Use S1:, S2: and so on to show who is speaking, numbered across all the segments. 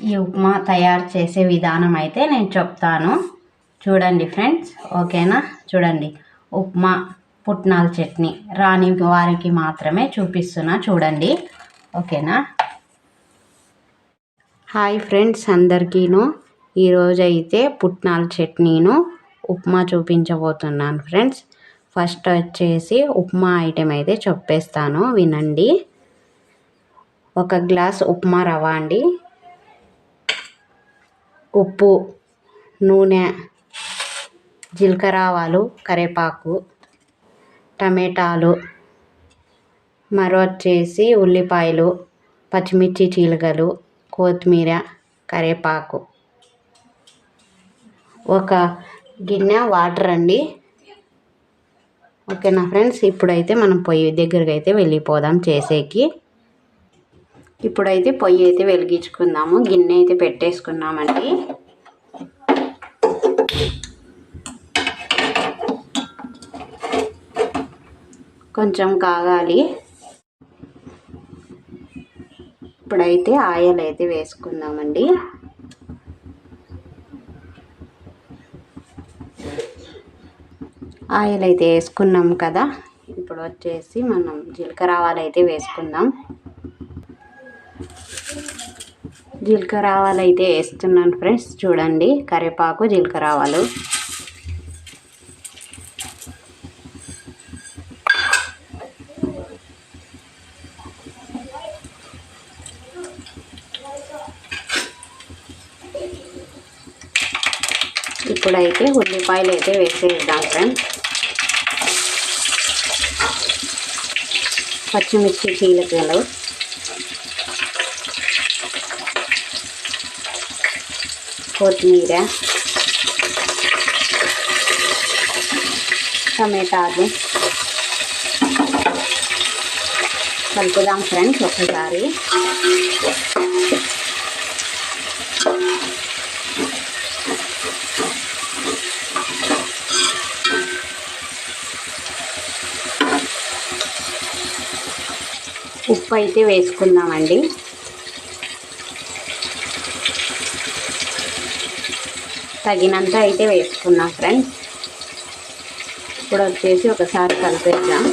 S1: ఈ ఉప్మా తయారు చేసే విధానం అయితే నేను చెప్తాను. చూడండి ఫ్రెండ్స్ ఓకేనా? చూడండి ఉప్మా పుట్నాల చట్నీ రాని వారికి మాత్రమే చూపిస్తున్నా చూడండి. ఓకేనా? హాయ్ ఫ్రెండ్స్ అందరికీను. ఈరోజైతే పుట్నాల చట్నీను ఉప్మా చూపించబోతున్నాను ఫ్రెండ్స్. ఫస్ట్ వచ్చేసి ఉప్మా ఐటెం అయితే చెప్పేస్తాను వినండి. ఒక గ్లాస్ ఉప్మా రవ్వ అండి. ఉప్పు నూనె జీలకర్ర ఆవాలు కరివేపాకు టమాటాలు మరో వచ్చేసి ఉల్లిపాయలు పచ్చిమిర్చి చీలికలు కొత్తిమీర కరివేపాకు ఒక గిన్నె వాటర్ అండి. ఓకేనా ఫ్రెండ్స్? ఇప్పుడైతే మనం పొయ్యి దగ్గరికి అయితే వెళ్ళిపోదాం చేసేకి. ఇప్పుడైతే పొయ్యి అయితే వెలిగించుకుందాము. గిన్నె అయితే పెట్టేసుకున్నామండి. కొంచెం కాగాలి. ఇప్పుడైతే ఆయిల్ అయితే వేసుకుందామండి. ఆయిల్ అయితే వేసుకున్నాం కదా. ఇప్పుడు వచ్చేసి మనం జీలకర్ర ఆవాలు అయితే వేసుకుందాం. జీలకర్ర ఆవాలు అయితే వేస్తున్నాను ఫ్రెండ్స్. చూడండి కరివేపాకు జీలకర్ర ఆవాలు ఇప్పుడైతే ఉల్లిపాయలు అయితే వేసేద్దాం ఫ్రెండ్స్. పచ్చిమిర్చి చీలకలు. కొత్తిమీర టమాటాలు కలుపుదాం ఫ్రెండ్స్ ఒకసారి ఉప్పు అయితే వేసుకుందామండి. తగినంత అయితే వేసుకున్నాం ఫ్రెండ్స్ ఇప్పుడు వచ్చేసి ఒకసారి కలిపేద్దాం.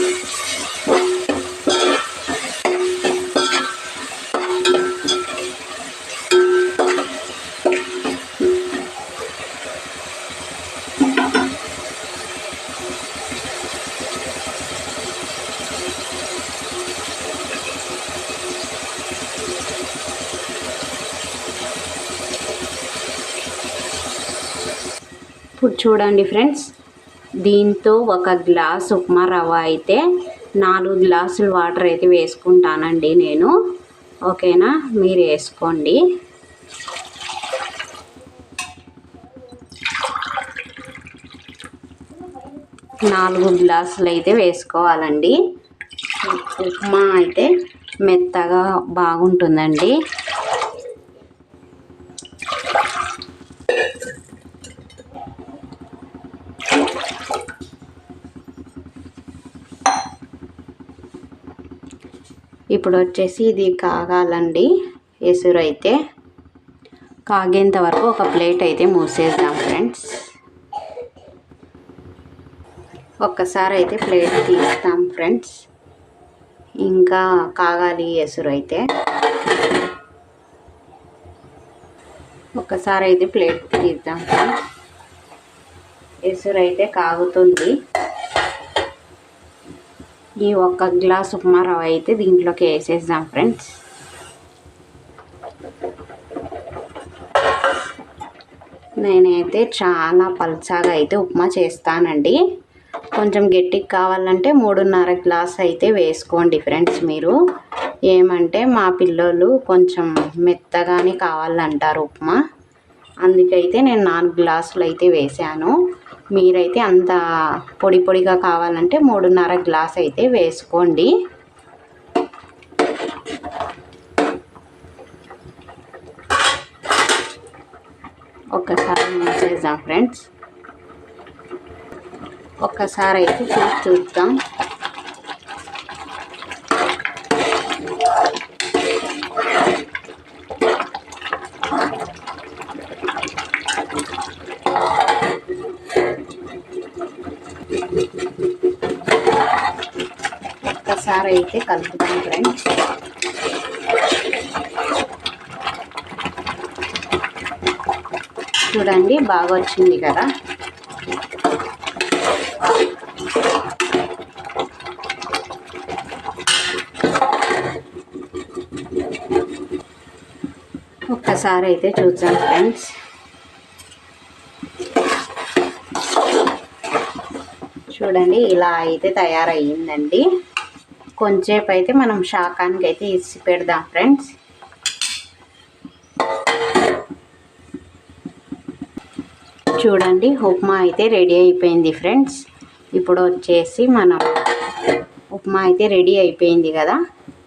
S1: ఇప్పుడు చూడండి ఫ్రెండ్స్ దీంతో ఒక గ్లాస్ ఉప్మా రవ్వ అయితే నాలుగు గ్లాసులు వాటర్ అయితే వేసుకుంటానండి నేను. ఓకేనా? మీరు వేసుకోండి. నాలుగు గ్లాసులు అయితే వేసుకోవాలండి. ఉప్మా అయితే మెత్తగా బాగుంటుందండి. ఇప్పుడు వచ్చేసి ఇది కాగాలండి. ఎసురు అయితే కాగేంత వరకు ఒక ప్లేట్ అయితే మూసేద్దాం ఫ్రెండ్స్. ఒక్కసారి అయితే ప్లేట్ తీస్తాం ఫ్రెండ్స్. ఇంకా కాగాలి ఎసురు అయితే ఒక్కసారి అయితే ప్లేట్ తీద్దాం ఫ్రెండ్స్. ఎసురు అయితే కాగుతుంది. ఈ ఒక్క గ్లాస్ ఉప్మా రవ్వ అయితే దీంట్లోకి వేసేద్దాం ఫ్రెండ్స్. నేనైతే చాలా పల్చాగా అయితే ఉప్మా చేస్తానండి. కొంచెం గట్టికి కావాలంటే మూడున్నర గ్లాస్ అయితే వేసుకోండి ఫ్రెండ్స్ మీరు. ఏమంటే మా పిల్లలు కొంచెం మెత్తగానే కావాలంటారు ఉప్మా. అందుకైతే నేను నాలుగు గ్లాసులు అయితే వేసాను. మీరైతే అంత పొడి పొడిగా కావాలంటే మూడున్నర గ్లాస్ అయితే వేసుకోండి. ఒక్కసారి మూసేద్దాం ఫ్రెండ్స్. ఒక్కసారి అయితే చూసి చూద్దాం. ఒక్కసారి అయితే కలుపుతాం ఫ్రెండ్స్. చూడండి బాగా వచ్చింది కదా. ఒక్కసారి అయితే చూద్దాం ఫ్రెండ్స్. చూడండి ఇలా అయితే తయారయ్యిందండి. కొంచెంసేపు అయితే మనం శాకానికి అయితే ఇసి పెడదాం ఫ్రెండ్స్. చూడండి ఉప్మా అయితే రెడీ అయిపోయింది ఫ్రెండ్స్. ఇప్పుడు వచ్చేసి మనం ఉప్మా అయితే రెడీ అయిపోయింది కదా.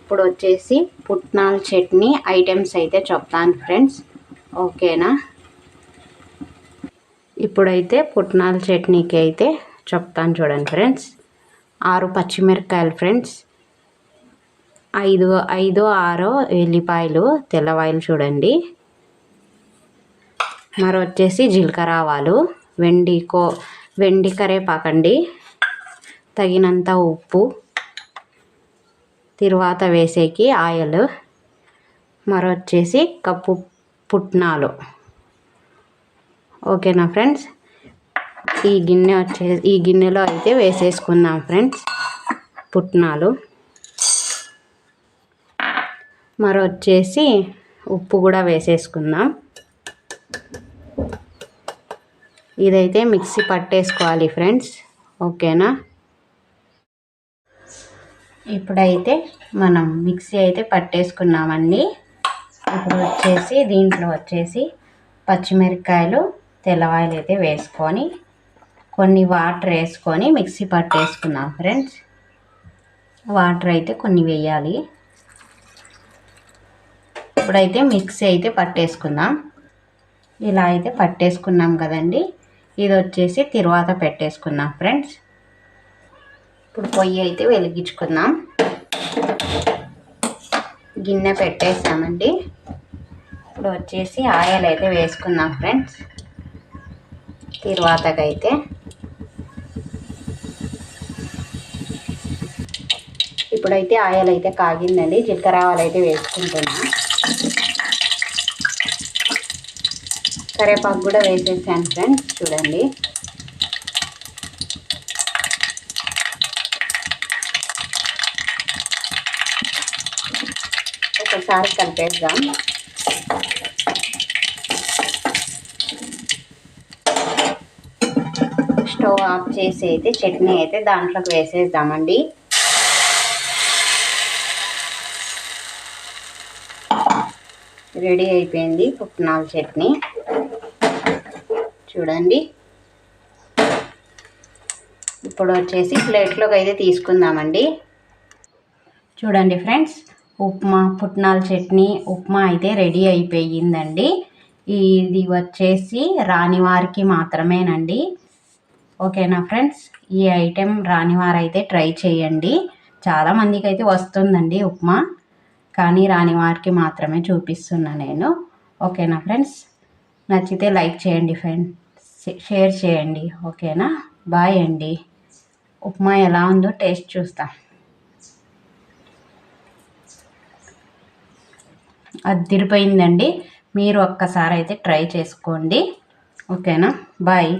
S1: ఇప్పుడు వచ్చేసి పుట్నాల చట్నీ ఐటమ్స్ అయితే చెప్తాను ఫ్రెండ్స్. ఓకేనా? ఇప్పుడైతే పుట్నాల చట్నీకి అయితే చెప్తాను చూడండి ఫ్రెండ్స్. ఆరు పచ్చిమిరపకాయలు ఫ్రెండ్స్. ఐదు ఐదు ఆరో ఎల్లిపాయలు తెల్లవాయలు చూడండి. మరి వచ్చేసి జీలకర్ర ఆవాలు వెండి కో వెండి కరేపాకండి. తగినంత ఉప్పు తర్వాత వేసేకి ఆయిల్. మరొచ్చేసి కప్పు పుట్నాలు. ఓకేనా ఫ్రెండ్స్? ఈ గిన్నె వచ్చే ఈ గిన్నెలో అయితే వేసేసుకుందాం ఫ్రెండ్స్. పుట్నాలు. మరి వచ్చేసి ఉప్పు కూడా వేసేసుకుందాం. ఇదైతే మిక్సీ పట్టేసుకోవాలి ఫ్రెండ్స్. ఓకేనా? ఇప్పుడైతే మనం మిక్సీ అయితే పట్టేసుకున్నామండి. ఇప్పుడు వచ్చేసి దీంట్లో వచ్చేసి పచ్చిమిరపకాయలు తెల్లవాయలు అయితే వేసుకొని కొన్ని వాటర్ వేసుకొని మిక్సీ పట్టేసుకున్నాం ఫ్రెండ్స్. వాటర్ అయితే కొన్ని వేయాలి. ఇప్పుడైతే మిక్సీ అయితే పట్టేసుకుందాం. ఇలా అయితే పట్టేసుకున్నాం కదండి. ఇది వచ్చేసి తిరువాత పెట్టేసుకుందాం ఫ్రెండ్స్. ఇప్పుడు పొయ్యి అయితే వెలిగించుకుందాం. గిన్నె పెట్టేసామండి. ఇప్పుడు వచ్చేసి ఆయిల్ అయితే వేసుకుందాం ఫ్రెండ్స్. తిరువాతకైతే ఇప్పుడైతే ఆయిల్ అయితే కాగిందండి. జీలకర్ర ఆవాలు అయితే వేసుకుంటున్నాం. కరేపాకు కూడా వేసేసాను ఫ్రెండ్స్. చూడండి. ఒకసారి కలిపేద్దాం. స్టవ్ ఆఫ్ చేసి అయితే చట్నీ అయితే దాంట్లోకి వేసేద్దామండి. రెడీ అయిపోయింది పుట్నాల చట్నీ. చూడండి. ఇప్పుడు వచ్చేసి ప్లేట్లోకి అయితే తీసుకుందామండి. చూడండి ఫ్రెండ్స్ ఉప్మా పుట్నాల చట్నీ ఉప్మా అయితే రెడీ అయిపోయిందండి. ఇది వచ్చేసి రాని వారికి మాత్రమేనండి. ఓకేనా ఫ్రెండ్స్? ఈ ఐటెం రాని వారైతే ట్రై చేయండి. చాలామందికి అయితే వస్తుందండి ఉప్మా. కానీ రాని వారికి మాత్రమే చూపిస్తున్నా నేను. ఓకేనా ఫ్రెండ్స్? నచ్చితే లైక్ చేయండి ఫ్రెండ్స్. షేర్ చేయండి. ఓకేనా? బాయ్ అండి. ఉప్మా ఎలా ఉందో టేస్ట్ చూస్తాం. అదిరిపోయిందండి మీరు ఒక్కసారి అయితే ట్రై చేసుకోండి. ఓకేనా? బాయ్.